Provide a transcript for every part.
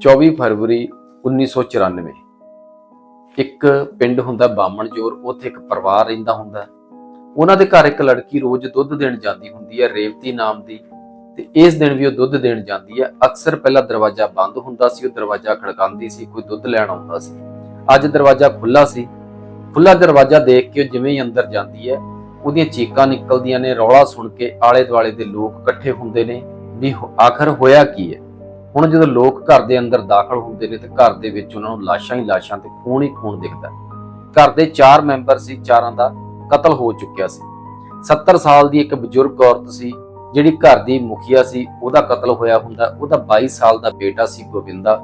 24 ਫਰਵਰੀ 1994 ਇੱਕ ਪਿੰਡ ਹੁੰਦਾ ਬਾਮਣਜੋਰ ਉੱਥੇ ਇੱਕ ਪਰਿਵਾਰ ਰਹਿੰਦਾ ਹੁੰਦਾ। ਉਹਨਾਂ ਦੇ ਘਰ ਇੱਕ ਲੜਕੀ ਰੋਜ਼ ਦੁੱਧ ਦੇਣ ਜਾਂਦੀ ਹੁੰਦੀ ਹੈ, ਰੇਵਤੀ ਨਾਮ ਦੀ। ਤੇ ਇਸ ਦਿਨ ਵੀ ਉਹ ਦੁੱਧ ਦੇਣ ਜਾਂਦੀ ਹੈ। ਅਕਸਰ ਪਹਿਲਾਂ ਦਰਵਾਜ਼ਾ ਬੰਦ ਹੁੰਦਾ ਸੀ, ਉਹ ਦਰਵਾਜ਼ਾ ਖੜਕਾਉਂਦੀ ਸੀ, ਕੋਈ ਦੁੱਧ ਲੈਣ ਆਉਂਦਾ ਸੀ। ਅੱਜ ਦਰਵਾਜ਼ਾ ਖੁੱਲਾ ਸੀ। ਖੁੱਲਾ ਦਰਵਾਜ਼ਾ ਦੇਖ ਕੇ ਉਹ ਜਿਵੇਂ ਹੀ ਅੰਦਰ ਜਾਂਦੀ ਹੈ, ਉਹਦੀਆਂ ਚੀਕਾਂ ਨਿਕਲਦੀਆਂ ਨੇ। ਰੌਲਾ ਸੁਣ ਕੇ ਆਲੇ ਦੁਆਲੇ ਦੇ ਲੋਕ ਇਕੱਠੇ ਹੁੰਦੇ ਨੇ ਵੀ ਆਖਰ ਹੋਇਆ ਕੀ ਹੈ? ਹੁਣ ਜਦੋਂ ਲੋਕ ਘਰ ਦੇ ਅੰਦਰ ਦਾਖਲ ਹੁੰਦੇ ਨੇ ਤੇ ਘਰ ਦੇ ਵਿੱਚ ਉਹਨਾਂ ਨੂੰ ਲਾਸ਼ਾਂ ਹੀ ਲਾਸ਼ਾਂ ਤੇ ਖੂਨ ਹੀ ਖੂਨ ਦਿਖਦਾ ਘਰ ਦੇ 4 ਮੈਂਬਰ ਸੀ, ਚਾਰਾਂ ਦਾ ਕਤਲ ਹੋ ਚੁੱਕਿਆ ਸੀ। 70 ਸਾਲ ਦੀ ਇੱਕ ਬਜ਼ੁਰਗ ਔਰਤ ਸੀ, ਜਿਹੜੀ ਘਰ ਦੀ ਮੁਖੀਆ ਸੀ, ਉਹਦਾ ਕਤਲ ਹੋਇਆ ਹੁੰਦਾ, ਉਹਦਾ 22 ਸਾਲ ਦਾ ਬੇਟਾ ਸੀ ਗੋਬਿੰਦਾ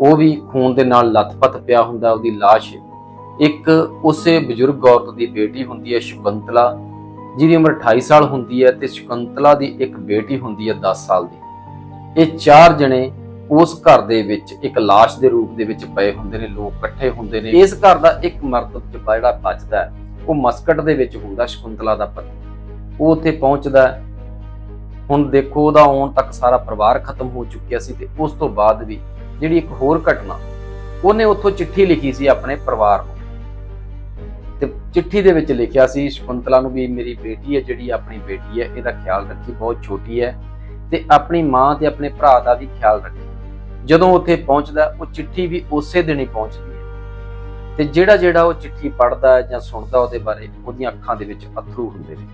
ਉਹ ਵੀ ਖੂਨ ਦੇ ਨਾਲ ਲੱਥਪੱਥ ਪਿਆ ਹੁੰਦਾ, ਉਹਦੀ ਲਾਸ਼ ਇੱਕ ਉਸੇ ਬਜ਼ੁਰਗ ਔਰਤ ਦੀ ਬੇਟੀ ਹੁੰਦੀ ਹੈ, ਸ਼ਕੁੰਤਲਾ, ਜਿਹਦੀ ਉਮਰ 28 ਸਾਲ ਹੁੰਦੀ ਹੈ ਤੇ ਸ਼ਕੁੰਤਲਾ ਦੀ ਇੱਕ ਬੇਟੀ ਹੁੰਦੀ ਹੈ 10 ਸਾਲ ਦੀ। ਇਹ ਚਾਰ ਜਣੇ ਉਸ ਘਰ ਦੇ ਵਿੱਚ ਇੱਕ ਲਾਸ਼ ਦੇ ਰੂਪ ਦੇ ਵਿੱਚ ਪਏ ਹੁੰਦੇ ਨੇ, ਲੋਕ ਇਕੱਠੇ ਹੁੰਦੇ ਨੇ। ਇਸ ਘਰ ਦਾ ਇੱਕ ਮਰਦ ਜਿਹੜਾ ਬਚਦਾ ਹੈ, ਉਹ ਮਸਕਟ ਦੇ ਵਿੱਚ ਹੁੰਦਾ ਸ਼ਕੁੰਤਲਾ ਦਾ ਪਤੀ। ਉਹ ਉੱਥੇ ਪਹੁੰਚਦਾ ਹੁਣ ਦੇਖੋ, ਉਹਦਾ ਆਉਣ ਤੱਕ ਸਾਰਾ ਪਰਿਵਾਰ ਖਤਮ ਹੋ ਚੁੱਕਿਆ ਸੀ ਤੇ ਉਸ ਤੋਂ ਬਾਅਦ ਵੀ ਜਿਹੜੀ ਇੱਕ ਹੋਰ ਘਟਨਾ, ਉਹਨੇ ਉੱਥੋਂ ਚਿੱਠੀ ਲਿਖੀ ਸੀ ਆਪਣੇ ਪਰਿਵਾਰ ਨੂੰ। ਤੇ ਚਿੱਠੀ ਦੇ ਵਿੱਚ ਲਿਖਿਆ ਸੀ, ਸ਼ਕੁੰਤਲਾ ਨੂੰ ਵੀ, ਮੇਰੀ ਬੇਟੀ ਹੈ, ਜਿਹੜੀ ਆਪਣੀ ਬੇਟੀ ਹੈ, ਇਹਦਾ ਖਿਆਲ ਰੱਖੀ, ਬਹੁਤ ਛੋਟੀ ਹੈ। ਤੇ ਆਪਣੀ ਮਾਂ ਤੇ ਆਪਣੇ ਭਰਾ ਦਾ ਵੀ ਖਿਆਲ ਰੱਖੇ। ਜਦੋਂ ਉੱਥੇ ਪਹੁੰਚਦਾ, ਉਹ ਚਿੱਠੀ ਵੀ ਉਸੇ ਦਿਨ ਹੀ ਪਹੁੰਚਦੀ ਹੈ। ਤੇ ਜਿਹੜਾ ਜਿਹੜਾ ਉਹ ਚਿੱਠੀ ਪੜ੍ਹਦਾ ਜਾਂ ਸੁਣਦਾ ਉਹਦੇ ਬਾਰੇ ਉਹਦੀਆਂ ਅੱਖਾਂ ਦੇ ਵਿੱਚ ਅਥਰੂ ਹੁੰਦੇ ਨੇ।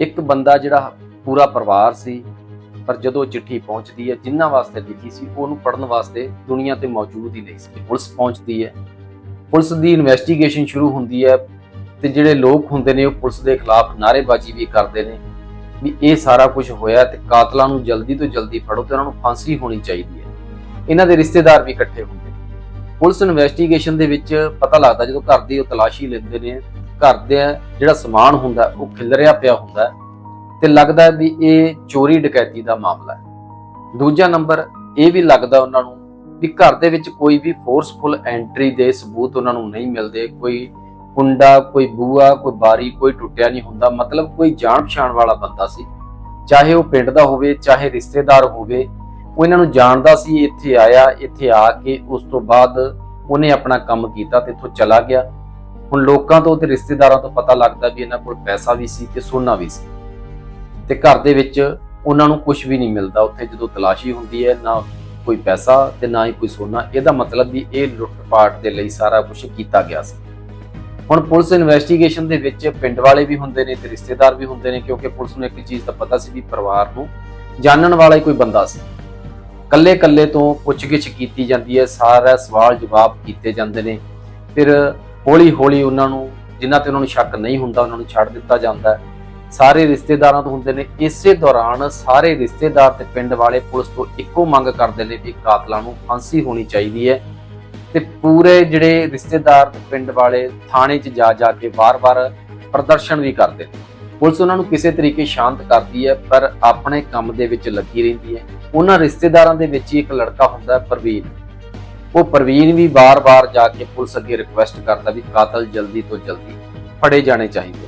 ਇੱਕ ਬੰਦਾ ਜਿਹੜਾ ਪੂਰਾ ਪਰਿਵਾਰ ਸੀ, ਪਰ ਜਦੋਂ ਉਹ ਚਿੱਠੀ ਪਹੁੰਚਦੀ ਹੈ, ਜਿੰਨਾ ਵਾਸਤੇ ਲਿਖੀ ਸੀ, ਉਹਨੂੰ ਪੜਨ ਵਾਸਤੇ ਦੁਨੀਆ ਤੇ ਮੌਜੂਦ ਹੀ ਨਹੀਂ ਸੀ। ਪੁਲਿਸ ਪਹੁੰਚਦੀ ਹੈ। ਪੁਲਿਸ ਦੀ ਇਨਵੈਸਟੀਗੇਸ਼ਨ ਸ਼ੁਰੂ ਹੁੰਦੀ ਹੈ ਤੇ ਜਿਹੜੇ ਲੋਕ ਹੁੰਦੇ ਨੇ, ਉਹ ਪੁਲਿਸ ਦੇ ਖਿਲਾਫ ਨਾਅਰੇਬਾਜ਼ੀ ਵੀ ਕਰਦੇ ਨੇ। ਵੀ ਇਹ ਸਾਰਾ ਕੁਝ ਹੋਇਆ ਤੇ ਕਾਤਲਾਂ ਨੂੰ ਜਲਦੀ ਤੋਂ ਜਲਦੀ ਫੜੋ ਤੇ ਉਹਨਾਂ ਨੂੰ ਫਾਂਸੀ ਹੋਣੀ ਚਾਹੀਦੀ ਹੈ। ਇਹਨਾਂ ਦੇ ਰਿਸ਼ਤੇਦਾਰ ਵੀ ਇਕੱਠੇ ਹੁੰਦੇ ਨੇ। ਪੁਲਿਸ ਇਨਵੈਸਟੀਗੇਸ਼ਨ ਦੇ ਵਿੱਚ ਪਤਾ ਲੱਗਦਾ ਜਦੋਂ ਘਰ ਦੀ ਉਹ ਤਲਾਸ਼ੀ ਲੈਂਦੇ ਨੇ, ਘਰ ਦੇ ਜਿਹੜਾ ਸਮਾਨ ਹੁੰਦਾ, ਉਹ ਖਿਲਰਿਆ ਪਿਆ ਹੁੰਦਾ ਤੇ ਲੱਗਦਾ ਵੀ ਇਹ ਚੋਰੀ ਡਕੈਤੀ ਦਾ ਮਾਮਲਾ ਹੈ। ਦੂਜਾ ਨੰਬਰ, ਇਹ ਵੀ ਲੱਗਦਾ ਉਹਨਾਂ ਨੂੰ ਵੀ ਘਰ ਦੇ ਵਿੱਚ ਕੋਈ ਵੀ ਫੋਰਸਫੁਲ ਐਂਟਰੀ ਦੇ ਸਬੂਤ ਉਹਨਾਂ ਨੂੰ ਨਹੀਂ ਮਿਲਦੇ, ਕੋਈ ਕੁੰਡਾ ਕੋਈ ਬੂਆ, ਕੋਈ ਬਾਰੀ, ਕੋਈ ਟੁੱਟਿਆ ਨਹੀਂ ਹੁੰਦਾ। ਮਤਲਬ ਕੋਈ ਜਾਣ ਪਛਾਣ ਵਾਲਾ ਬੰਦਾ ਸੀ। ਚਾਹੇ ਉਹ ਪਿੰਡ ਦਾ ਹੋਵੇ, ਚਾਹੇ ਰਿਸ਼ਤੇਦਾਰ ਹੋਵੇ, ਉਹ ਇਹਨਾਂ ਨੂੰ ਜਾਣਦਾ ਸੀ, ਇੱਥੇ ਆਇਆ, ਇੱਥੇ ਆ ਕੇ ਉਸ ਤੋਂ ਬਾਅਦ ਉਹਨੇ ਆਪਣਾ ਕੰਮ ਕੀਤਾ ਤੇ ਇੱਥੋਂ ਚਲਾ ਗਿਆ। ਹੁਣ ਲੋਕਾਂ ਤੋਂ ਤੇ ਰਿਸ਼ਤੇਦਾਰਾਂ ਤੋਂ ਪਤਾ ਲੱਗਦਾ ਵੀ ਇਹਨਾਂ ਕੋਲ ਪੈਸਾ ਵੀ ਸੀ ਤੇ ਸੋਨਾ ਵੀ ਸੀ। ਤੇ ਘਰ ਦੇ ਵਿੱਚ ਉਹਨਾਂ ਨੂੰ ਕੁਝ ਵੀ ਨਹੀਂ ਮਿਲਦਾ। ਉੱਥੇ ਜਦੋਂ ਤਲਾਸ਼ੀ ਹੁੰਦੀ ਹੈ, ਨਾ ਕੋਈ ਪੈਸਾ ਤੇ ਨਾ ਹੀ ਕੋਈ ਸੋਨਾ। ਇਹਦਾ ਮਤਲਬ ਵੀ ਇਹ ਲੁੱਟ-ਪਾਟ ਦੇ ਲਈ ਸਾਰਾ ਕੁਝ ਕੀਤਾ ਗਿਆ ਸੀ। ਹੁਣ ਪੁਲਿਸ ਇਨਵੈਸਟੀਗੇਸ਼ਨ ਦੇ ਵਿੱਚ ਪਿੰਡ ਵਾਲੇ ਵੀ ਹੁੰਦੇ ਨੇ ਤੇ ਰਿਸ਼ਤੇਦਾਰ ਵੀ ਹੁੰਦੇ ਨੇ, ਕਿਉਂਕਿ ਪੁਲਿਸ ਨੂੰ ਇੱਕ ਚੀਜ਼ ਦਾ ਪਤਾ ਸੀ ਵੀ ਪਰਿਵਾਰ ਨੂੰ ਜਾਣਨ ਵਾਲਾ ਹੀ ਕੋਈ ਬੰਦਾ ਸੀ। ਕੱਲੇ-ਕੱਲੇ ਤੋਂ ਪੁੱਛਗਿੱਛ ਕੀਤੀ ਜਾਂਦੀ ਹੈ, ਸਾਰਾ ਸਵਾਲ ਜਵਾਬ ਕੀਤੇ ਜਾਂਦੇ ਨੇ। ਫਿਰ ਹੌਲੀ-ਹੌਲੀ ਉਹਨਾਂ ਨੂੰ ਜਿਨ੍ਹਾਂ ਤੇ ਉਹਨਾਂ ਨੂੰ ਸ਼ੱਕ ਨਹੀਂ ਹੁੰਦਾ, ਉਹਨਾਂ ਨੂੰ ਛੱਡ ਦਿੱਤਾ ਜਾਂਦਾ ਹੈ। ਸਾਰੇ ਰਿਸ਼ਤੇਦਾਰਾਂ ਤੋਂ ਹੁੰਦੇ ਨੇ। ਇਸੇ ਦੌਰਾਨ ਸਾਰੇ ਰਿਸ਼ਤੇਦਾਰ ਤੇ ਪਿੰਡ ਵਾਲੇ ਪੁਲਿਸ ਤੋਂ ਇੱਕੋ ਮੰਗ ਕਰਦੇ ਨੇ ਵੀ ਕਾਤਲਾਂ ਨੂੰ ਫਾਂਸੀ ਹੋਣੀ ਚਾਹੀਦੀ ਹੈ। ਤੇ ਪੂਰੇ ਜਿਹੜੇ ਰਿਸ਼ਤੇਦਾਰ ਪਿੰਡ ਵਾਲੇ ਥਾਣੇ 'ਚ ਜਾ ਜਾ ਕੇ ਵਾਰ-ਵਾਰ ਪ੍ਰਦਰਸ਼ਨ ਵੀ ਕਰਦੇ ਨੇ। ਪੁਲਿਸ ਉਹਨਾਂ ਨੂੰ ਕਿਸੇ ਤਰੀਕੇ ਸ਼ਾਂਤ ਕਰਦੀ ਹੈ, ਪਰ ਆਪਣੇ ਕੰਮ ਦੇ ਵਿੱਚ ਲੱਗੀ ਰਹਿੰਦੀ ਹੈ। ਉਹਨਾਂ ਰਿਸ਼ਤੇਦਾਰਾਂ ਦੇ ਵਿੱਚ ਹੀ ਇੱਕ ਲੜਕਾ ਹੁੰਦਾ ਪ੍ਰਵੀਨ। ਉਹ ਪ੍ਰਵੀਨ ਵੀ ਵਾਰ-ਵਾਰ ਜਾ ਕੇ ਪੁਲਿਸ ਅੱਗੇ ਰਿਕੁਐਸਟ ਕਰਦਾ ਵੀ ਕਾਤਲ ਜਲਦੀ ਤੋਂ ਜਲਦੀ ਫੜੇ ਜਾਣੇ ਚਾਹੀਦੇ।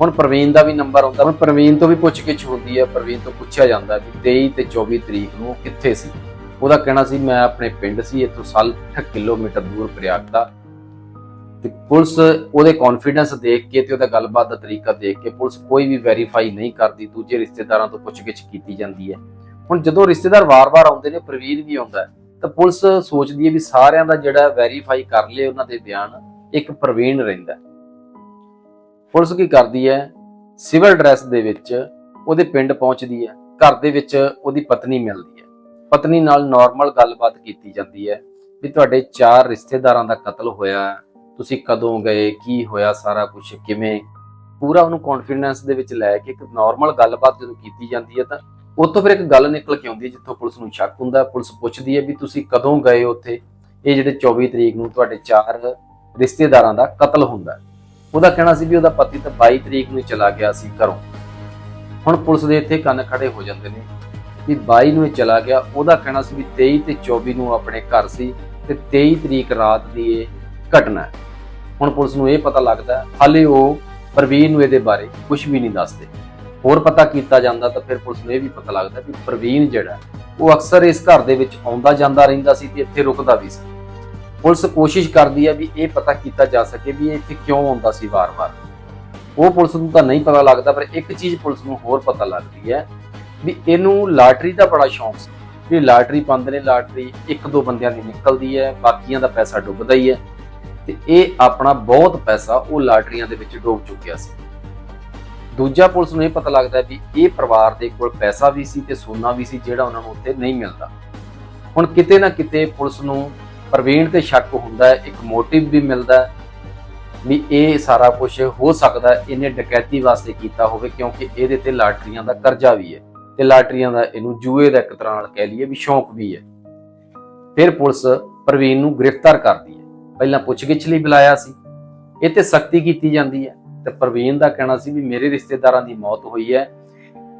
ਹੁਣ ਪ੍ਰਵੀਨ ਦਾ ਵੀ ਨੰਬਰ ਆਉਂਦਾ। ਹੁਣ ਪ੍ਰਵੀਨ ਤੋਂ ਵੀ ਪੁੱਛਗਿੱਛ ਹੁੰਦੀ ਹੈ, ਪ੍ਰਵੀਨ ਤੋਂ ਪੁੱਛਿਆ ਜਾਂਦਾ ਵੀ 23 ਤੇ 24 ਤਰੀਕ ਨੂੰ ਕਿੱਥੇ ਸੀ? ਉਹਦਾ ਕਹਿਣਾ ਸੀ ਮੈਂ ਆਪਣੇ ਪਿੰਡ ਸੀ ਇੱਥੋਂ 60 ਕਿਲੋਮੀਟਰ ਦੂਰ ਪ੍ਰਯਾਗ ਦਾ। ਤੇ ਪੁਲਿਸ ਉਹਦੇ ਕੌਨਫੀਡੈਂਸ ਦੇਖ ਕੇ ਤੇ ਉਹਦਾ ਗੱਲਬਾਤ ਦਾ ਤਰੀਕਾ ਦੇਖ ਕੇ ਪੁਲਿਸ ਕੋਈ ਵੀ ਵੈਰੀਫਾਈ ਨਹੀਂ ਕਰਦੀ ਦੂਜੇ ਰਿਸ਼ਤੇਦਾਰਾਂ ਤੋਂ ਪੁੱਛਗਿੱਛ ਕੀਤੀ ਜਾਂਦੀ ਹੈ। ਹੁਣ ਜਦੋਂ ਰਿਸ਼ਤੇਦਾਰ ਵਾਰ-ਵਾਰ ਆਉਂਦੇ ਨੇ ਪ੍ਰਵੀਨ ਵੀ ਆਉਂਦਾ ਹੈ, ਤਾਂ ਪੁਲਿਸ ਸੋਚਦੀ ਹੈ ਵੀ ਸਾਰਿਆਂ ਦਾ ਜਿਹੜਾ ਵੈਰੀਫਾਈ ਕਰ ਲਏ ਉਹਨਾਂ ਦੇ ਬਿਆਨ ਇੱਕ ਪ੍ਰਵੀਨ ਰਹਿੰਦਾ ਪੁਲਿਸ ਕੀ ਕਰਦੀ ਹੈ ਸਿਵਲ ਡਰੈਸ ਦੇ ਵਿੱਚ ਉਹਦੇ ਪਿੰਡ ਪਹੁੰਚਦੀ ਹੈ ਘਰ ਦੇ ਵਿੱਚ ਉਹਦੀ ਪਤਨੀ ਮਿਲਦੀ ਹੈ। ਪਤਨੀ ਨਾਲ ਨਾਰਮਲ ਗੱਲਬਾਤ ਕੀਤੀ ਜਾਂਦੀ ਹੈ ਵੀ ਤੁਹਾਡੇ ਚਾਰ ਰਿਸ਼ਤੇਦਾਰਾਂ ਦਾ ਕਤਲ ਹੋਇਆ, ਤੁਸੀਂ ਕਦੋਂ ਗਏ, ਕੀ ਹੋਇਆ ਸਾਰਾ ਕੁਝ ਕਿਵੇਂ? ਪੂਰਾ ਉਹਨੂੰ ਕੌਨਫੀਡੈਂਸ ਦੇ ਵਿੱਚ ਲੈ ਕੇ ਇੱਕ ਨਾਰਮਲ ਗੱਲਬਾਤ ਜਦੋਂ ਕੀਤੀ ਜਾਂਦੀ ਹੈ ਤਾਂ ਉੱਥੋਂ ਫਿਰ ਇੱਕ ਗੱਲ ਨਿਕਲ ਕੇ ਆਉਂਦੀ ਹੈ ਜਿੱਥੋਂ ਪੁਲਿਸ ਨੂੰ ਸ਼ੱਕ ਹੁੰਦਾ, ਪੁਲਿਸ ਪੁੱਛਦੀ ਹੈ ਵੀ ਤੁਸੀਂ ਕਦੋਂ ਗਏ ਉੱਥੇ? ਇਹ ਜਿਹੜੇ 24 ਤਰੀਕ ਨੂੰ ਤੁਹਾਡੇ ਚਾਰ ਰਿਸ਼ਤੇਦਾਰਾਂ ਦਾ ਕਤਲ ਹੁੰਦਾ ਉਹਦਾ ਕਹਿਣਾ ਸੀ ਵੀ ਉਹਦਾ ਪਤੀ ਤਾਂ 22 ਤਰੀਕ ਨੂੰ ਚਲਾ ਗਿਆ ਸੀ ਘਰੋਂ। ਹੁਣ ਪੁਲਿਸ ਦੇ ਇੱਥੇ ਕੰਨ ਖੜੇ ਹੋ ਜਾਂਦੇ ਨੇ। ਵੀ 22 ਨੂੰ ਇਹ ਚਲਾ ਗਿਆ, ਉਹਦਾ ਕਹਿਣਾ ਸੀ ਵੀ 23 ਤੇ 24 ਨੂੰ ਆਪਣੇ ਘਰ ਸੀ ਤੇ 23 ਤਰੀਕ ਰਾਤ ਦੀ ਇਹ ਘਟਨਾ ਹੈ। ਹੁਣ ਪੁਲਿਸ ਨੂੰ ਇਹ ਪਤਾ ਲੱਗਦਾ ਹਾਲੇ ਉਹ ਪ੍ਰਵੀਨ ਨੂੰ ਇਹਦੇ ਬਾਰੇ ਕੁਝ ਵੀ ਨਹੀਂ ਦੱਸਦੇ। ਹੋਰ ਪਤਾ ਕੀਤਾ ਜਾਂਦਾ ਤਾਂ ਫਿਰ ਪੁਲਿਸ ਨੂੰ ਇਹ ਵੀ ਪਤਾ ਲੱਗਦਾ ਵੀ ਪ੍ਰਵੀਨ ਜਿਹੜਾ ਉਹ ਅਕਸਰ ਇਸ ਘਰ ਦੇ ਵਿੱਚ ਆਉਂਦਾ ਜਾਂਦਾ ਰਹਿੰਦਾ ਸੀ ਤੇ ਇੱਥੇ ਰੁਕਦਾ ਵੀ ਸੀ। ਪੁਲਿਸ ਕੋਸ਼ਿਸ਼ ਕਰਦੀ ਹੈ ਵੀ ਇਹ ਪਤਾ ਕੀਤਾ ਜਾ ਸਕੇ ਵੀ ਇਹ ਇੱਥੇ ਕਿਉਂ ਆਉਂਦਾ ਸੀ ਵਾਰ-ਵਾਰ। ਉਹ ਪੁਲਿਸ ਨੂੰ ਤਾਂ ਨਹੀਂ ਪਤਾ ਲੱਗਦਾ, ਪਰ ਇੱਕ ਚੀਜ਼ ਪੁਲਿਸ ਨੂੰ ਹੋਰ ਪਤਾ ਲੱਗਦੀ ਹੈ ਵੀ ਇਹਨੂੰ ਲਾਟਰੀ ਦਾ ਬੜਾ ਸ਼ੌਂਕ ਸੀ। ਵੀ ਲਾਟਰੀ ਪਾਉਂਦੇ ਨੇ ਲਾਟਰੀ, ਇੱਕ ਦੋ ਬੰਦਿਆਂ ਦੀ ਨਿਕਲਦੀ ਹੈ, ਬਾਕੀਆਂ ਦਾ ਪੈਸਾ ਡੁੱਬਦਾ ਹੀ ਹੈ। ਤੇ ਇਹ ਆਪਣਾ ਬਹੁਤ ਪੈਸਾ ਉਹ ਲਾਟਰੀਆਂ ਦੇ ਵਿੱਚ ਡੁੱਬ ਚੁੱਕਿਆ ਸੀ। ਦੂਜਾ ਪੁਲਿਸ ਨੂੰ ਇਹ ਪਤਾ ਲੱਗਦਾ ਵੀ ਇਹ ਪਰਿਵਾਰ ਦੇ ਕੋਲ ਪੈਸਾ ਵੀ ਸੀ ਤੇ ਸੋਨਾ ਵੀ ਸੀ ਜਿਹੜਾ ਉਹਨਾਂ ਨੂੰ ਉੱਥੇ ਨਹੀਂ ਮਿਲਦਾ। ਹੁਣ ਕਿਤੇ ਨਾ ਕਿਤੇ ਪੁਲਿਸ ਨੂੰ ਪ੍ਰਵੀਨ ਤੇ ਸ਼ੱਕ ਹੁੰਦਾ ਹੈ, ਇੱਕ ਮੋਟਿਵ ਵੀ ਮਿਲਦਾ ਹੈ ਵੀ ਇਹ ਸਾਰਾ ਕੁਝ ਹੋ ਸਕਦਾ ਇਹਨੇ ਡਕੈਤੀ ਵਾਸਤੇ ਕੀਤਾ ਹੋਵੇ ਕਿਉਂਕਿ ਇਹਦੇ ਤੇ ਲਾਟਰੀਆਂ ਦਾ ਕਰਜ਼ਾ ਵੀ ਹੈ। ਤੇ ਲਾਟਰੀਆਂ ਦਾ ਇਹਨੂੰ ਜੂਏ ਦਾ ਇੱਕ ਤਰ੍ਹਾਂ ਨਾਲ ਕਹਿ ਲਈਏ ਵੀ ਸ਼ੌਂਕ ਵੀ ਹੈ। ਫਿਰ ਪੁਲਿਸ ਪ੍ਰਵੀਨ ਨੂੰ ਗ੍ਰਿਫਤਾਰ ਕਰਦੀ ਹੈ। ਪਹਿਲਾਂ ਪੁੱਛਗਿੱਛ ਲਈ ਬੁਲਾਇਆ ਸੀ। ਇਹ ਤੇ ਸਖਤੀ ਕੀਤੀ ਜਾਂਦੀ ਹੈ। ਤੇ ਪ੍ਰਵੀਨ ਦਾ ਕਹਿਣਾ ਸੀ ਵੀ ਮੇਰੇ ਰਿਸ਼ਤੇਦਾਰਾਂ ਦੀ ਮੌਤ ਹੋਈ ਹੈ।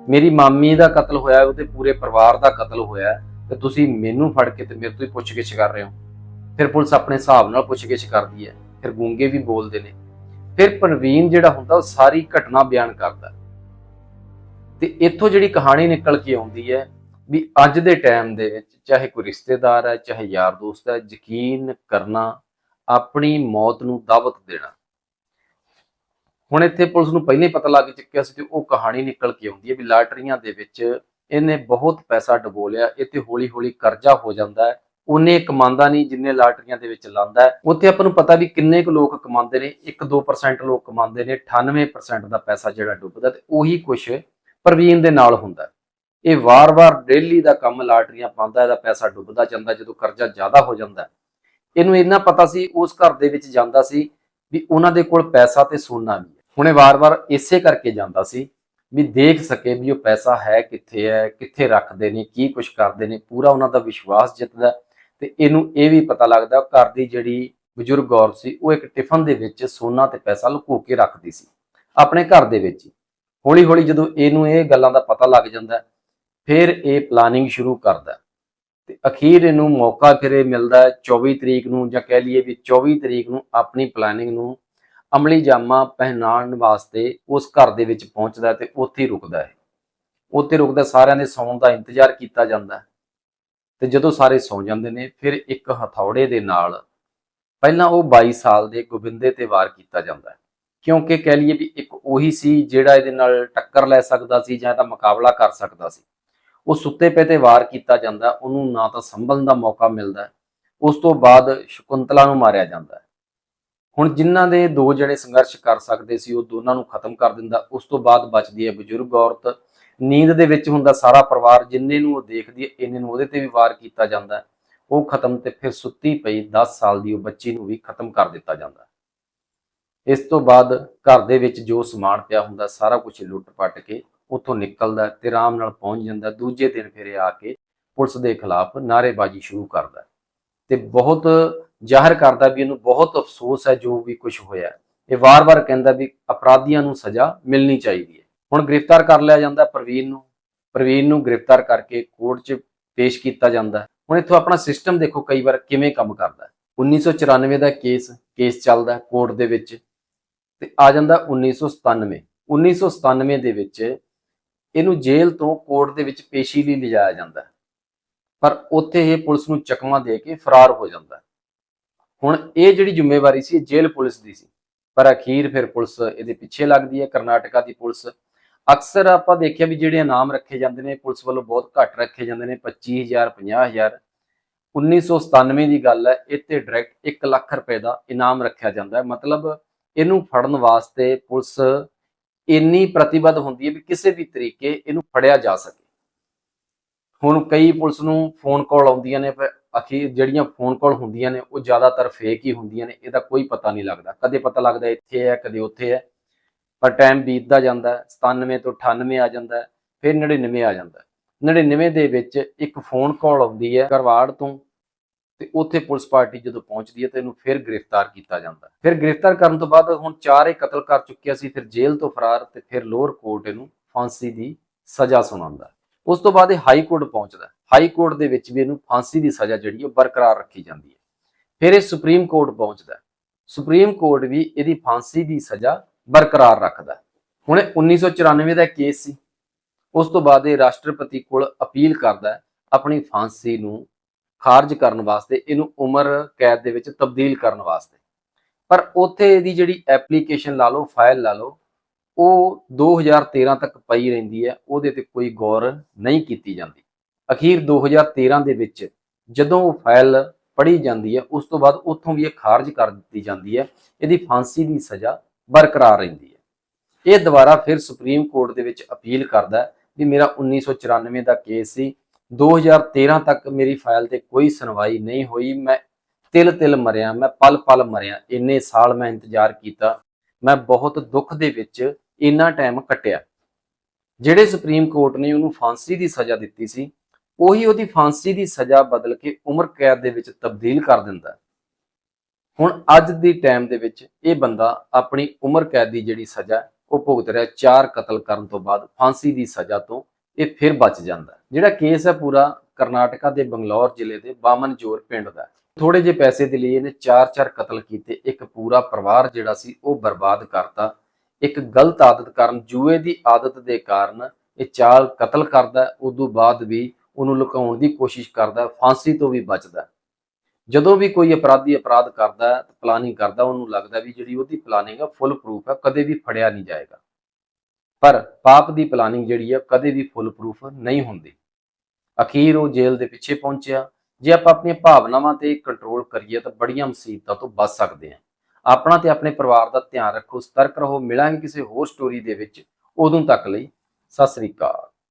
ਮੇਰੀ ਮਾਮੀ ਦਾ ਕਤਲ ਹੋਇਆ ਉਹਦੇ ਪੂਰੇ ਪਰਿਵਾਰ ਦਾ ਕਤਲ ਹੋਇਆ ਤੇ ਤੁਸੀਂ ਮੈਨੂੰ ਫੜ ਕੇ ਤੇ ਮੇਰੇ ਤੋਂ ਹੀ ਪੁੱਛਗਿੱਛ ਕਰ ਰਹੇ ਹੋ। ਫਿਰ ਪੁਲਿਸ ਆਪਣੇ ਹਿਸਾਬ ਨਾਲ ਪੁੱਛਗਿੱਛ ਕਰਦੀ ਹੈ। ਫਿਰ ਗੂੰਗੇ ਵੀ ਬੋਲਦੇ ਨੇ। ਫਿਰ ਪ੍ਰਵੀਨ ਜਿਹੜਾ ਹੁੰਦਾ, ਉਹ ਸਾਰੀ ਘਟਨਾ ਬਿਆਨ ਕਰਦਾ ਤੇ ਇੱਥੋਂ ਜਿਹੜੀ ਕਹਾਣੀ ਨਿਕਲ ਕੇ ਆਉਂਦੀ ਹੈ ਵੀ ਅੱਜ ਦੇ ਟਾਈਮ ਦੇ ਵਿੱਚ ਚਾਹੇ ਕੋਈ ਰਿਸ਼ਤੇਦਾਰ ਹੈ, ਚਾਹੇ ਯਾਰ ਦੋਸਤ ਹੈ, ਯਕੀਨ ਕਰਨਾ, ਆਪਣੀ ਮੌਤ ਨੂੰ ਦਾਵਤ ਦੇਣਾ। ਹੁਣ ਇੱਥੇ ਪੁਲਿਸ ਨੂੰ ਪਹਿਲਾਂ ਹੀ ਪਤਾ ਲੱਗ ਚੁੱਕਿਆ ਸੀ ਕਿ ਉਹ ਕਹਾਣੀ ਨਿਕਲ ਕੇ ਆਉਂਦੀ ਹੈ ਵੀ ਲਾਟਰੀਆਂ ਦੇ ਵਿੱਚ ਇਹਨੇ ਬਹੁਤ ਪੈਸਾ ਡਬੋ ਲਿਆ ਇੱਥੇ ਹੌਲੀ ਹੌਲੀ ਕਰਜ਼ਾ ਹੋ ਜਾਂਦਾ ਹੈ। ਉਹਨੇ ਕਮਾਉਂਦਾ ਨਹੀਂ ਜਿੰਨੇ ਲਾਟਰੀਆਂ ਦੇ ਵਿੱਚ ਲਾਂਦਾ ਉੱਥੇ ਆਪਾਂ ਨੂੰ ਪਤਾ ਵੀ ਕਿੰਨੇ ਕੁ ਲੋਕ ਕਮਾਉਂਦੇ ਨੇ 1-2% ਲੋਕ ਕਮਾਉਂਦੇ ਨੇ 98% ਦਾ ਪੈਸਾ ਜਿਹੜਾ ਡੁੱਬਦਾ ਤੇ ਉਹੀ ਕੁਛ ਪ੍ਰਵੀਨ ਦੇ ਨਾਲ ਹੁੰਦਾ ਇਹ ਵਾਰ-ਵਾਰ ਡੇਲੀ ਦਾ ਕੰਮ ਲਾਟਰੀਆਂ ਪਾਉਂਦਾ, ਇਹਦਾ ਪੈਸਾ ਡੁੱਬਦਾ ਜਾਂਦਾ, ਜਦੋਂ ਕਰਜ਼ਾ ਜ਼ਿਆਦਾ ਹੋ ਜਾਂਦਾ ਇਹਨੂੰ ਇੰਨਾ ਪਤਾ ਸੀ, ਉਸ ਘਰ ਦੇ ਵਿੱਚ ਜਾਂਦਾ ਸੀ ਵੀ ਉਹਨਾਂ ਦੇ ਕੋਲ ਪੈਸਾ ਤੇ ਸੋਨਾ ਵੀ ਹੈ। ਹੁਣ ਇਹ ਵਾਰ-ਵਾਰ ਇਸੇ ਕਰਕੇ ਜਾਂਦਾ ਸੀ ਵੀ ਦੇਖ ਸਕੇ ਵੀ ਉਹ ਪੈਸਾ ਹੈ ਕਿੱਥੇ ਹੈ, ਕਿੱਥੇ ਰੱਖਦੇ ਨੇ, ਕੀ ਕੁਝ ਕਰਦੇ ਨੇ, ਪੂਰਾ ਉਹਨਾਂ ਦਾ ਵਿਸ਼ਵਾਸ ਜਿੱਤਦਾ ਹੈ। ਤੇ ਇਹਨੂੰ ਇਹ ਵੀ ਪਤਾ ਲੱਗਦਾ ਘਰ ਦੀ ਜਿਹੜੀ ਬਜ਼ੁਰਗ ਔਰਤ ਸੀ, ਉਹ ਇੱਕ ਟਿਫਨ ਦੇ ਵਿੱਚ ਸੋਨਾ ਤੇ ਪੈਸਾ ਲੁਕੋ ਕੇ ਰੱਖਦੀ ਸੀ, ਆਪਣੇ ਘਰ ਦੇ ਵਿੱਚ ਹੀ। ਹੌਲੀ ਹੌਲੀ ਜਦੋਂ ਇਹਨੂੰ ਇਹ ਗੱਲਾਂ ਦਾ ਪਤਾ ਲੱਗ ਜਾਂਦਾ, ਫਿਰ ਇਹ ਪਲਾਨਿੰਗ ਸ਼ੁਰੂ ਕਰਦਾ ਹੈ। ਤੇ ਅਖੀਰ ਇਹਨੂੰ ਮੌਕਾ ਫਿਰ ਇਹ ਮਿਲਦਾ ਹੈ? 24 ਤਰੀਕ ਨੂੰ ਜਾਂ ਕਹਿ ਲਈਏ ਵੀ 24 ਤਰੀਕ ਨੂੰ ਆਪਣੀ ਪਲਾਨਿੰਗ ਨੂੰ ਅਮਲੀ ਜਾਮਾ ਪਹਿਨਾਉਣ ਵਾਸਤੇ ਉਸ ਘਰ ਦੇ ਵਿੱਚ ਪਹੁੰਚਦਾ ਹੈ ਤੇ ਉੱਥੇ ਹੀ ਰੁਕਦਾ ਹੈ। ਉੱਥੇ ਰੁਕਦਾ ਸਾਰਿਆਂ ਦੇ ਸੌਣ ਦਾ ਇੰਤਜ਼ਾਰ ਕੀਤਾ ਜਾਂਦਾ ਹੈ। ਤੇ ਜਦੋਂ ਸਾਰੇ ਸੌ ਜਾਂਦੇ ਨੇ, ਫਿਰ ਇੱਕ ਹਥੌੜੇ ਦੇ ਨਾਲ ਪਹਿਲਾਂ ਉਹ 22 ਸਾਲ ਦੇ ਗੋਬਿੰਦੇ ਤੇ ਵਾਰ ਕੀਤਾ ਜਾਂਦਾ ਹੈ। ਕਿਉਂਕਿ ਕਹਿ ਲਈਏ ਵੀ ਇੱਕ ਉਹੀ ਸੀ ਜਿਹੜਾ ਇਹਦੇ ਨਾਲ ਟੱਕਰ ਲੈ ਸਕਦਾ ਸੀ ਜਾਂ ਤਾਂ ਮੁਕਾਬਲਾ ਕਰ ਸਕਦਾ ਸੀ। ਉਹ ਸੁੱਤੇ ਪਏ ਤੇ ਵਾਰ ਕੀਤਾ ਜਾਂਦਾ, ਉਹਨੂੰ ਨਾ ਤਾਂ ਸੰਭਲਣ ਦਾ ਮੌਕਾ ਮਿਲਦਾ, ਉਸ ਤੋਂ ਬਾਅਦ ਸ਼ਕੁੰਤਲਾ ਨੂੰ ਮਾਰਿਆ ਜਾਂਦਾ। ਹੁਣ ਜਿਨ੍ਹਾਂ ਦੇ ਦੋ ਜਣੇ ਸੰਘਰਸ਼ ਕਰ ਸਕਦੇ ਸੀ, ਉਹ ਦੋਨਾਂ ਨੂੰ ਖਤਮ ਕਰ ਦਿੰਦਾ, ਉਸ ਤੋਂ ਬਾਅਦ ਬਚਦੀ ਹੈ ਬਜ਼ੁਰਗ ਔਰਤ। ਨੀਂਦ ਦੇ ਵਿੱਚ ਹੁੰਦਾ ਸਾਰਾ ਪਰਿਵਾਰ ਜਿੰਨੇ ਨੂੰ ਉਹ ਦੇਖਦੀ ਹੈ, ਇੰਨੇ ਨੂੰ ਉਹਦੇ ਤੇ ਵੀ ਵਾਰ ਕੀਤਾ ਜਾਂਦਾ। ਉਹ ਖਤਮ ਤੇ ਫਿਰ ਸੁੱਤੀ ਪਈ 10 ਸਾਲ ਦੀ ਉਹ ਬੱਚੀ ਨੂੰ ਵੀ ਖਤਮ ਕਰ ਦਿੱਤਾ ਜਾਂਦਾ। ਇਸ ਤੋਂ ਬਾਅਦ ਘਰ ਦੇ ਵਿੱਚ ਜੋ ਸਮਾਨ ਪਿਆ ਹੁੰਦਾ, ਸਾਰਾ ਕੁਝ ਲੁੱਟ ਪੱਟ ਕੇ ਉੱਥੋਂ ਨਿਕਲਦਾ ਹੈ ਤੇ ਆਰਾਮ ਨਾਲ ਪਹੁੰਚ ਜਾਂਦਾ ਦੂਜੇ ਦਿਨ ਫਿਰ ਇਹ ਆ ਕੇ ਪੁਲਿਸ ਦੇ ਖਿਲਾਫ ਨਾਅਰੇਬਾਜ਼ੀ ਸ਼ੁਰੂ ਕਰਦਾ ਹੈ ਤੇ ਬਹੁਤ ਜ਼ਾਹਰ ਕਰਦਾ ਵੀ ਇਹਨੂੰ ਬਹੁਤ ਅਫਸੋਸ ਹੈ ਜੋ ਵੀ ਕੁਝ ਹੋਇਆ ਇਹ ਵਾਰ-ਵਾਰ ਕਹਿੰਦਾ ਵੀ ਅਪਰਾਧੀਆਂ ਨੂੰ ਸਜ਼ਾ ਮਿਲਣੀ ਚਾਹੀਦੀ ਹੈ। ਹੁਣ ਗ੍ਰਿਫਤਾਰ ਕਰ ਲਿਆ ਜਾਂਦਾ ਪ੍ਰਵੀਨ ਨੂੰ। ਪ੍ਰਵੀਨ ਨੂੰ ਗ੍ਰਿਫਤਾਰ ਕਰਕੇ ਕੋਰਟ 'ਚ ਪੇਸ਼ ਕੀਤਾ ਜਾਂਦਾ ਹੁਣ ਇੱਥੋਂ ਆਪਣਾ ਸਿਸਟਮ ਦੇਖੋ ਕਈ ਵਾਰ ਕਿਵੇਂ ਕੰਮ ਕਰਦਾ ਹੈ। 1994 ਦਾ ਕੇਸ ਕੇਸ ਚੱਲਦਾ ਕੋਰਟ ਦੇ ਵਿੱਚ। ਤੇ ਆ ਜਾਂਦਾ 1997 1997 ਦੇ ਵਿੱਚ ਇਹਨੂੰ ਜੇਲ੍ਹ ਤੋਂ ਕੋਰਟ ਦੇ ਵਿੱਚ ਪੇਸ਼ੀ ਲਈ ਲਿਜਾਇਆ ਜਾਂਦਾ ਪਰ ਉੱਥੇ ਇਹ ਪੁਲਿਸ ਨੂੰ ਚਕਮਾ ਦੇ ਕੇ ਫਰਾਰ ਹੋ ਜਾਂਦਾ ਹੁਣ ਇਹ ਜਿਹੜੀ ਜ਼ਿੰਮੇਵਾਰੀ ਸੀ, ਇਹ ਜੇਲ੍ਹ ਪੁਲਿਸ ਦੀ ਸੀ। ਪਰ ਅਖੀਰ ਫਿਰ ਪੁਲਿਸ ਇਹਦੇ ਪਿੱਛੇ ਲੱਗਦੀ ਹੈ, ਕਰਨਾਟਕਾ ਦੀ ਪੁਲਿਸ। ਅਕਸਰ ਆਪਾਂ ਦੇਖਿਆ ਵੀ ਜਿਹੜੇ ਇਨਾਮ ਰੱਖੇ ਜਾਂਦੇ ਨੇ, ਪੁਲਿਸ ਵੱਲੋਂ ਬਹੁਤ ਘੱਟ ਰੱਖੇ ਜਾਂਦੇ ਨੇ 25000 50000 1997 ਦੀ ਗੱਲ ਹੈ, ਇੱਥੇ ਡਾਇਰੈਕਟ 1 ਲੱਖ ਰੁਪਏ ਦਾ ਇਨਾਮ ਰੱਖਿਆ ਜਾਂਦਾ ਹੈ। ਮਤਲਬ ਇਹਨੂੰ ਫੜਨ ਵਾਸਤੇ ਪੁਲਿਸ ਇੰਨੀ ਪ੍ਰਤੀਬੱਧ ਹੁੰਦੀ ਹੈ ਵੀ ਕਿਸੇ ਵੀ ਤਰੀਕੇ ਇਹਨੂੰ ਫੜਿਆ ਜਾ ਸਕੇ। ਹੁਣ ਕਈ ਪੁਲਿਸ ਨੂੰ ਫੋਨ ਕਾਲ ਆਉਂਦੀਆਂ ਨੇ ਪਰ ਅਖੀਰ ਜਿਹੜੀਆਂ ਫੋਨ ਕਾਲ ਹੁੰਦੀਆਂ ਨੇ, ਉਹ ਜ਼ਿਆਦਾਤਰ ਫੇਕ ਹੀ ਹੁੰਦੀਆਂ ਨੇ ਇਹਦਾ ਕੋਈ ਪਤਾ ਨਹੀਂ ਲੱਗਦਾ। ਕਦੇ ਪਤਾ ਲੱਗਦਾ ਇੱਥੇ ਹੈ, ਕਦੇ ਉੱਥੇ ਹੈ, ਪਰ ਟਾਈਮ ਬੀਤਦਾ ਜਾਂਦਾ ਹੈ 97 ਤੋਂ 98 ਆ ਜਾਂਦਾ ਫਿਰ 99 ਆ ਜਾਂਦਾ ਹੈ। 99 ਦੇ ਵਿੱਚ ਇੱਕ ਫੋਨ ਕਾਲ ਆਉਂਦੀ ਹੈ ਕਰਵਾੜ ਤੋਂ ਤੇ ਉੱਥੇ ਪੁਲਿਸ ਪਾਰਟੀ ਜਦੋਂ ਪਹੁੰਚਦੀ ਹੈ ਤੇ ਇਹਨੂੰ ਫਿਰ ਗ੍ਰਿਫਤਾਰ ਕੀਤਾ ਜਾਂਦਾ। ਫਿਰ ਗ੍ਰਿਫਤਾਰ ਕਰਨ ਤੋਂ ਬਾਅਦ ਹੁਣ ਚਾਰ ਇਹ ਕਤਲ ਕਰ ਚੁੱਕਿਆ ਸੀ, ਫਿਰ ਜੇਲ੍ਹ ਤੋਂ ਫਰਾਰ ਤੇ ਫਿਰ ਲੋਅਰ ਕੋਰਟ ਇਹਨੂੰ ਫਾਂਸੀ ਦੀ ਸਜ਼ਾ ਸੁਣਾਉਂਦਾ। ਉਸ ਤੋਂ ਬਾਅਦ ਇਹ ਹਾਈ ਕੋਰਟ ਪਹੁੰਚਦਾ। ਹਾਈ ਕੋਰਟ ਦੇ ਵਿੱਚ ਵੀ ਇਹਨੂੰ ਫਾਂਸੀ ਦੀ ਸਜ਼ਾ ਜਿਹੜੀ ਉਹ ਬਰਕਰਾਰ ਰੱਖੀ ਜਾਂਦੀ ਹੈ। ਫਿਰ ਇਹ ਸੁਪਰੀਮ ਕੋਰਟ ਪਹੁੰਚਦਾ ਸੁਪਰੀਮ ਕੋਰਟ ਵੀ ਇਹਦੀ ਫਾਂਸੀ ਦੀ ਸਜ਼ਾ ਬਰਕਰਾਰ ਰੱਖਦਾ ਹੁਣ ਇਹ 1994 ਦਾ ਕੇਸ ਸੀ। ਉਸ ਤੋਂ ਬਾਅਦ ਇਹ ਰਾਸ਼ਟਰਪਤੀ ਕੋਲ ਅਪੀਲ ਕਰਦਾ ਆਪਣੀ ਫਾਂਸੀ ਨੂੰ ਖਾਰਜ ਕਰਨ ਵਾਸਤੇ, ਇਹਨੂੰ ਉਮਰ ਕੈਦ ਦੇ ਵਿੱਚ ਤਬਦੀਲ ਕਰਨ ਵਾਸਤੇ। ਪਰ ਉੱਥੇ ਇਹਦੀ ਜਿਹੜੀ ਐਪਲੀਕੇਸ਼ਨ ਲਾ ਲਓ ਫਾਈਲ ਲਾ ਲਓ, ਉਹ 2013 ਤੱਕ ਪਈ ਰਹਿੰਦੀ ਹੈ, ਉਹਦੇ ਤੇ ਕੋਈ ਗੌਰ ਨਹੀਂ ਕੀਤੀ ਜਾਂਦੀ। ਅਖੀਰ 2013 ਦੇ ਵਿੱਚ ਜਦੋਂ ਉਹ ਫਾਈਲ ਪੜ੍ਹੀ ਜਾਂਦੀ ਹੈ, ਉਸ ਤੋਂ ਬਾਅਦ ਉੱਥੋਂ ਵੀ ਇਹ ਖਾਰਜ ਕਰ ਦਿੱਤੀ ਜਾਂਦੀ ਹੈ, ਇਹਦੀ ਫਾਂਸੀ ਦੀ ਸਜ਼ਾ ਬਰਕਰਾਰ ਰਹਿੰਦੀ ਹੈ। ਇਹ ਦੁਬਾਰਾ ਫਿਰ ਸੁਪਰੀਮ ਕੋਰਟ ਦੇ ਵਿੱਚ ਅਪੀਲ ਕਰਦਾ ਵੀ ਮੇਰਾ 1994 ਦਾ ਕੇਸ ਸੀ 2013 ਤੱਕ ਮੇਰੀ ਫਾਈਲ ਤੇ ਕੋਈ ਸੁਣਵਾਈ ਨਹੀਂ ਹੋਈ। ਮੈਂ ਤਿਲ ਤਿਲ ਮਰਿਆ, ਮੈਂ ਪਲ ਪਲ ਮਰਿਆ। ਇੰਨੇ ਸਾਲ ਮੈਂ ਇੰਤਜ਼ਾਰ ਕੀਤਾ। ਮੈਂ ਬਹੁਤ ਦੁੱਖ ਦੇ ਵਿੱਚ ਇੰਨਾ ਟਾਈਮ ਕੱਟਿਆ। ਜਿਹੜੇ ਸੁਪਰੀਮ ਕੋਰਟ ਨੇ ਉਹਨੂੰ ਫਾਂਸੀ ਦੀ ਸਜ਼ਾ ਦਿੱਤੀ ਸੀ, ਉਹੀ ਉਹਦੀ ਫਾਂਸੀ ਦੀ ਸਜ਼ਾ ਬਦਲ ਕੇ ਉਮਰ ਕੈਦ ਦੇ ਵਿੱਚ ਤਬਦੀਲ ਕਰ ਦਿੰਦਾ। ਹੁਣ ਅੱਜ ਦੀ ਟਾਈਮ ਦੇ ਵਿੱਚ ਇਹ ਬੰਦਾ ਆਪਣੀ ਉਮਰ ਕੈਦ ਦੀ ਜਿਹੜੀ ਸਜ਼ਾ, ਉਹ ਭੁਗਤ ਰਿਹਾ ਚਾਰ ਕਤਲ ਕਰਨ ਤੋਂ ਬਾਅਦ ਫਾਂਸੀ ਦੀ ਸਜ਼ਾ ਤੋਂ ਇਹ ਫਿਰ ਬਚ ਜਾਂਦਾ ਜਿਹੜਾ ਕੇਸ ਹੈ ਪੂਰਾ ਕਰਨਾਟਕਾ ਦੇ ਬੰਗਲੌਰ ਜ਼ਿਲ੍ਹੇ ਦੇ ਬਾਮਨਜੋਰ ਪਿੰਡ ਦਾ ਹੈ। ਥੋੜੇ ਜਿਹੇ ਪੈਸੇ ਦੇ ਲਈ ਇਹਨੇ ਚਾਰ ਚਾਰ ਕਤਲ ਕੀਤੇ। ਇੱਕ ਪੂਰਾ ਪਰਿਵਾਰ ਜਿਹੜਾ ਸੀ ਉਹ ਬਰਬਾਦ ਕਰਤਾ। ਇੱਕ ਗਲਤ ਆਦਤ ਕਾਰਨ ਜੂਏ ਦੀ ਆਦਤ ਦੇ ਕਾਰਨ ਇਹ ਚਾਲ ਕਤਲ ਕਰਦਾ ਹੈ, ਉਦੋਂ ਬਾਅਦ ਵੀ ਉਹਨੂੰ ਲੁਕਾਉਣ ਦੀ ਕੋਸ਼ਿਸ਼ ਕਰਦਾ ਫਾਂਸੀ ਤੋਂ ਵੀ ਬਚਦਾ ਜਦੋਂ ਵੀ ਕੋਈ ਅਪਰਾਧੀ ਅਪਰਾਧ ਕਰਦਾ ਹੈ ਪਲਾਨਿੰਗ ਕਰਦਾ ਉਹਨੂੰ ਲੱਗਦਾ ਵੀ ਜਿਹੜੀ ਉਹਦੀ ਪਲਾਨਿੰਗ ਹੈ ਫੁੱਲ ਪ੍ਰੂਫ ਹੈ। ਕਦੇ ਵੀ ਫੜਿਆ ਨਹੀਂ ਜਾਏਗਾ। ਪਰ ਪਾਪ ਦੀ ਪਲਾਨਿੰਗ ਜਿਹੜੀ ਆ ਕਦੇ ਵੀ ਫੁੱਲ ਪ੍ਰੂਫ ਨਹੀਂ ਹੁੰਦੀ। ਅਖੀਰ ਉਹ ਜੇਲ੍ਹ ਦੇ ਪਿੱਛੇ ਪਹੁੰਚਿਆ। ਜੇ ਆਪਾਂ ਆਪਣੀਆਂ ਭਾਵਨਾਵਾਂ ਤੇ ਕੰਟਰੋਲ ਕਰੀਏ ਤਾਂ ਬੜੀਆਂ ਮੁਸੀਬਤਾਂ ਤੋਂ ਬਚ ਸਕਦੇ ਹਾਂ। ਆਪਣਾ ਤੇ ਆਪਣੇ ਪਰਿਵਾਰ ਦਾ ਧਿਆਨ ਰੱਖੋ, ਸਤਰਕ ਰਹੋ, ਮਿਲਾਂਗੇ ਕਿਸੇ ਹੋਰ ਸਟੋਰੀ ਦੇ ਵਿੱਚ। ਉਦੋਂ ਤੱਕ ਲਈ ਸਤਿ ਸ੍ਰੀ ਅਕਾਲ।